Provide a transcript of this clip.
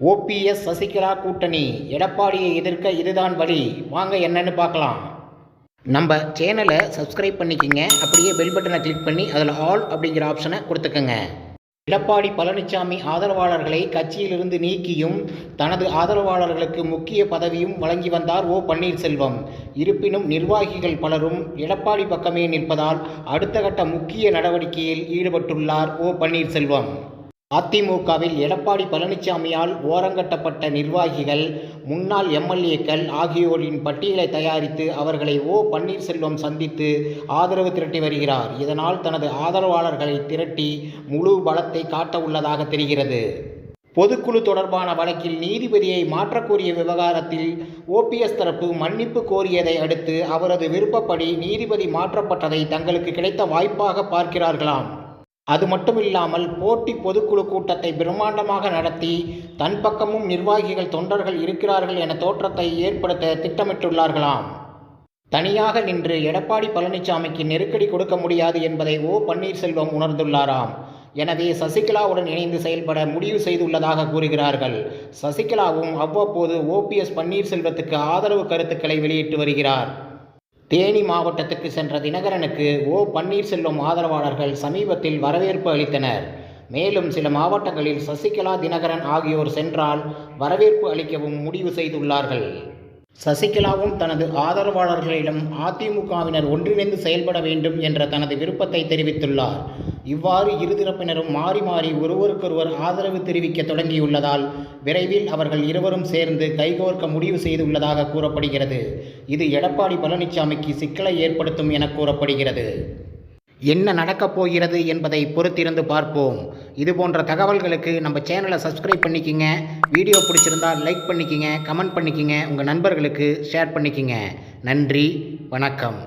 OPS Sasikala கூட்டணி. எடப்பாடியை எதிர்க்க இதுதான் வழி. வாங்க என்னன்னு பார்க்கலாம். நம்ம சேனலை சப்ஸ்கிரைப் பண்ணிக்கோங்க. அப்படியே பெல் பட்டனை கிளிக் பண்ணி அதில் ஆல் அப்படிங்கிற ஆப்ஷனை கொடுத்துக்கோங்க. எடப்பாடி பழனிசாமி ஆதரவாளர்களை கட்சியிலிருந்து நீக்கியும் தனது ஆதரவாளர்களுக்கு முக்கிய பதவியும் வழங்கி வந்தார் ஓ பன்னீர்செல்வம். இருப்பினும் நிர்வாகிகள் பலரும் எடப்பாடி பக்கமே நிற்பதால் அடுத்த கட்ட முக்கிய நடவடிக்கையில் ஈடுபட்டுள்ளார் ஓ பன்னீர்செல்வம். அதிமுகவில் எடப்பாடி பழனிசாமியால் ஓரங்கட்டப்பட்ட நிர்வாகிகள் முன்னாள் எம்எல்ஏக்கள் ஆகியோரின் பட்டியலை தயாரித்து அவர்களை ஓ. பன்னீர்செல்வம் சந்தித்து ஆதரவு திரட்டி வருகிறார். இதனால் தனது ஆதரவாளர்களை திரட்டி முழு பலத்தை காட்ட உள்ளதாக தெரிகிறது. பொதுக்குழு தொடர்பான வழக்கில் நீதிபதியை மாற்றக்கோரிய விவகாரத்தில் ஓபிஎஸ் தரப்பு மன்னிப்பு கோரியதை அடுத்து அவரது விருப்பப்படி நீதிபதி மாற்றப்பட்டதை தங்களுக்கு கிடைத்த வாய்ப்பாக பார்க்கிறார்களாம். அது மட்டுமில்லாமல் போட்டி பொதுக்குழு கூட்டத்தை பிரம்மாண்டமாக நடத்தி தன் பக்கமும் நிர்வாகிகள் தொண்டர்கள் இருக்கிறார்கள் என தோற்றத்தை ஏற்படுத்த திட்டமிட்டுள்ளார்களாம். தனியாக நின்று எடப்பாடி பழனிசாமிக்கு நெருக்கடி கொடுக்க முடியாது என்பதை ஓ பன்னீர்செல்வம் உணர்ந்துள்ளாராம். எனவே சசிகலாவுடன் இணைந்து செயல்பட முடிவு செய்துள்ளதாக கூறுகிறார்கள். சசிகலாவும் அவ்வப்போது ஓபிஎஸ் பன்னீர்செல்வத்துக்கு ஆதரவு கருத்துக்களை வெளியிட்டு வருகிறார். தேனி மாவட்டத்துக்கு சென்ற தினகரனுக்கு ஓ. பன்னீர்செல்வம் ஆதரவாளர்கள் சமீபத்தில் வரவேற்பு அளித்தனர். மேலும் சில மாவட்டங்களில் சசிகலா தினகரன் ஆகியோர் சென்றால் வரவேற்பு அளிக்கவும் முடிவு செய்துள்ளார்கள். சசிகலாவும் தனது ஆதரவாளர்களிடம் அதிமுகவினர் ஒன்றிணைந்து செயல்பட வேண்டும் என்ற தனது விருப்பத்தை தெரிவித்துள்ளார். இவ்வாறு இரு தரப்பினரும் மாறி மாறி ஒருவருக்கொருவர் ஆதரவு தெரிவிக்க தொடங்கியுள்ளதால் விரைவில் அவர்கள் இருவரும் சேர்ந்து கைகோர்க்க முடிவு செய்துள்ளதாக கூறப்படுகிறது. இது எடப்பாடி பழனிசாமிக்கு சிக்கலை ஏற்படுத்தும் என கூறப்படுகிறது. என்ன நடக்கப் போகிறது என்பதை பொறுத்திருந்து பார்ப்போம். இது போன்ற தகவல்களுக்கு நம்ம சேனலை சப்ஸ்கிரைப் பண்ணிக்கிங்க. வீடியோ பிடிச்சிருந்தால் லைக் பண்ணிக்கிங்க கமெண்ட் பண்ணிக்கிங்க. உங்கள் நண்பர்களுக்கு ஷேர் பண்ணிக்கிங்க. நன்றி வணக்கம்.